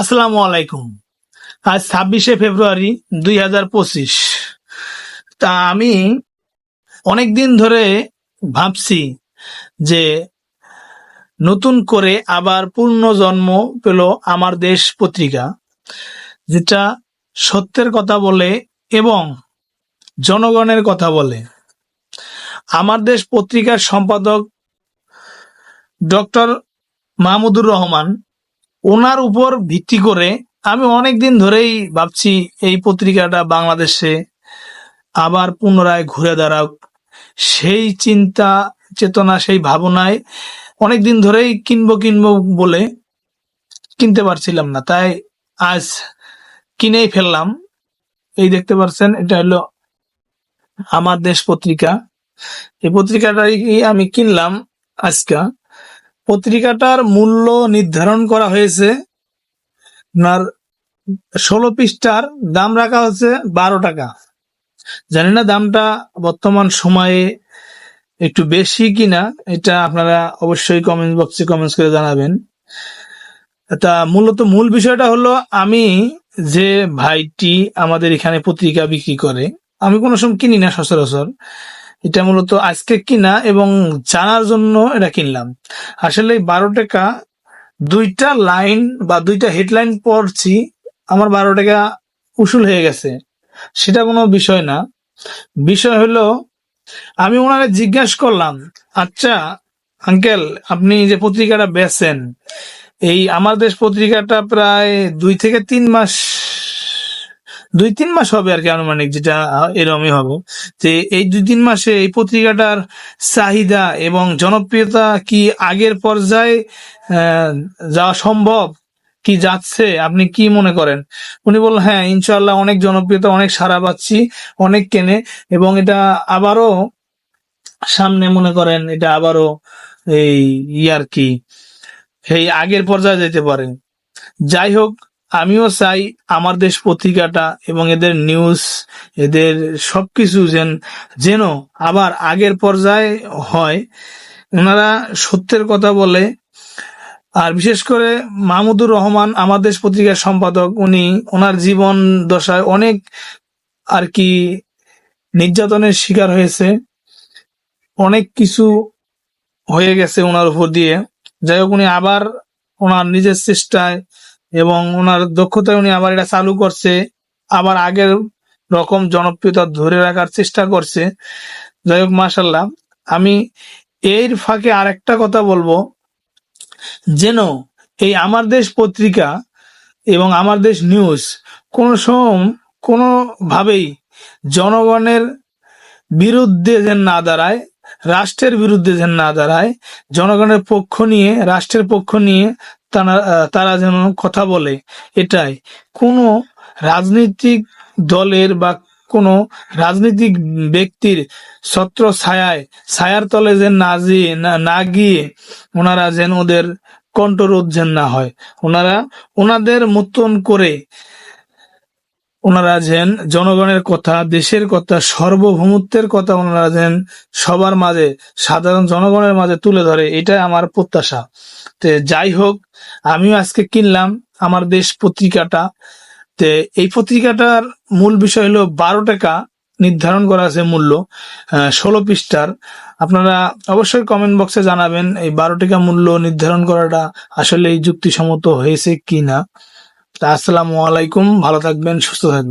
আসসালামু আলাইকুম। আজ ছাব্বিশে ফেব্রুয়ারি দুই হাজার পঁচিশ। তা আমি অনেক দিন ধরে ভাবছি যে নতুন করে আবার পূর্ণ জন্ম পেল আমার দেশ পত্রিকা, যেটা সত্যের কথা বলে এবং জনগণের কথা বলে। আমার দেশ পত্রিকার সম্পাদক ডক্টর মাহমুদুর রহমান ওনার উপর ভিত্তি করে আমি অনেক দিন ধরেই ভাবছি এই পত্রিকাটা বাংলাদেশে আবার পুনরায় ঘুরে দাঁড়াক। সেই চিন্তা, চেতনা, সেই ভাবনায় অনেক দিন ধরেই কিনবো কিনবো বলে কিনতে পারছিলাম না। তাই আজ কিনেই ফেললাম। এই দেখতে পাচ্ছেন এটা হলো আমার দেশ পত্রিকা। এই পত্রিকাটাই আমি কিনলাম আজকা। পত্রিকাটার মূল্য নির্ধারণ করা হয়েছে। আপনার ষোলো পৃষ্ঠার দাম রাখা হচ্ছে বারো টাকা। জানি না দামটা বর্তমান সময়ে একটু বেশি কিনা, এটা আপনারা অবশ্যই কমেন্ট বক্সে কমেন্টস করে জানাবেন। তা মূলত মূল বিষয়টা হলো, আমি যে ভাইটি আমাদের এখানে পত্রিকা বিক্রি করে, আমি কোনো সময় কিনি না সচরাচর। এটা মূলত আজকে কিনা এবং জানার জন্য এটা কিনলাম। আসলে বারো টাকা দুইটা লাইন বা দুইটা হেডলাইন পড়ছি, আমার বারো টাকা উসুল হয়ে গেছে। সেটা কোনো বিষয় না। বিষয় হলো, আমি ওনাকে জিজ্ঞাসা করলাম আচ্ছা আঙ্কেল, আপনি যে পত্রিকাটা বেচেন এই আমার দেশ পত্রিকাটা প্রায় দুই থেকে তিন মাস দুই তিন মাস হবে আর কি আনুমানিক যেটা এরমই হবে। যে এই দুই তিন মাসে এই পত্রিকাটার চাহিদা এবং জনপ্রিয়তা কি আগের পর্যায়ে যাওয়া সম্ভব? কি যাচ্ছে? আপনি কি মনে করেন? উনি বললেন হ্যাঁ ইনশাল্লাহ অনেক জনপ্রিয়তা, অনেক সারা পাচ্ছি, অনেক কেনে। এবং এটা আবারও সামনে মনে করেন, এটা আবারও এই ইয়ার কি, এই আগের পর্যায়ে যেতে পারে। যাই হোক আমিও চাই আমার দেশ পত্রিকাটা এবং এদের নিউজ এদের সবকিছু যেন যেন আবার আগের পর্যায়ে হয়। ওনারা সত্যের কথা বলে। আর বিশেষ করে মাহমুদুর রহমান, আমার দেশ পত্রিকার সম্পাদক, উনি ওনার জীবন দশায় অনেক আর কি নির্যাতনের শিকার হয়েছে। অনেক কিছু হয়ে গেছে ওনার উপর দিয়ে। যাই হোক, উনি আবার ওনার নিজের চেষ্টায় এবং ওনার দক্ষতায় উনি আবার এটা চালু করছে। আবার আগের রকম জনপ্রিয়তা ধরে রাখার চেষ্টা করছে। যাই হোক মাসাল্লাহ আমি এর ফাঁকে আরেকটা কথা বলব। যেন এই আমার দেশ পত্রিকা এবং আমার দেশ নিউজ কোনো সময় কোনো ভাবেই জনগণের বিরুদ্ধে যেন না দাঁড়ায়, রাষ্ট্রের বিরুদ্ধে যেন না দাঁড়ায়, জনগণের পক্ষ নিয়ে, রাষ্ট্রের পক্ষ নিয়ে তারা তারা যেন কথা বলে। এটাই। কোনো রাজনৈতিক দলের বা কোনো রাজনৈতিক ব্যক্তির ছত্র ছায়ায়, ছায়ার তলে যে না না- না গিয়ে ওনারা যেন ওদের কণ্ঠরোধ যেন না হয়। ওনারা ওনাদের মতন করে ওনারা যেন জনগণের কথা, দেশের কথা, সার্বভৌমত্বের কথা ওনারা যেন সবার মাঝে, সাধারণ জনগণের মাঝে তুলে ধরে, এটাই আমার প্রত্যাশা। তে যাই হোক, আমিও আজকে কিনলাম আমার দেশ পত্রিকাটা। তে এই পত্রিকাটার মূল বিষয় হলো বারো টাকা নির্ধারণ করা আছে মূল্য ষোলো পৃষ্ঠার। আপনারা অবশ্যই কমেন্ট বক্সে জানাবেন এই বারো টাকা মূল্য নির্ধারণ করাটা আসলে এই যুক্তিসম্মত হয়েছে কি না আসসালামু আলাইকুম ভালো থাকবেন সুস্থ থাকবেন।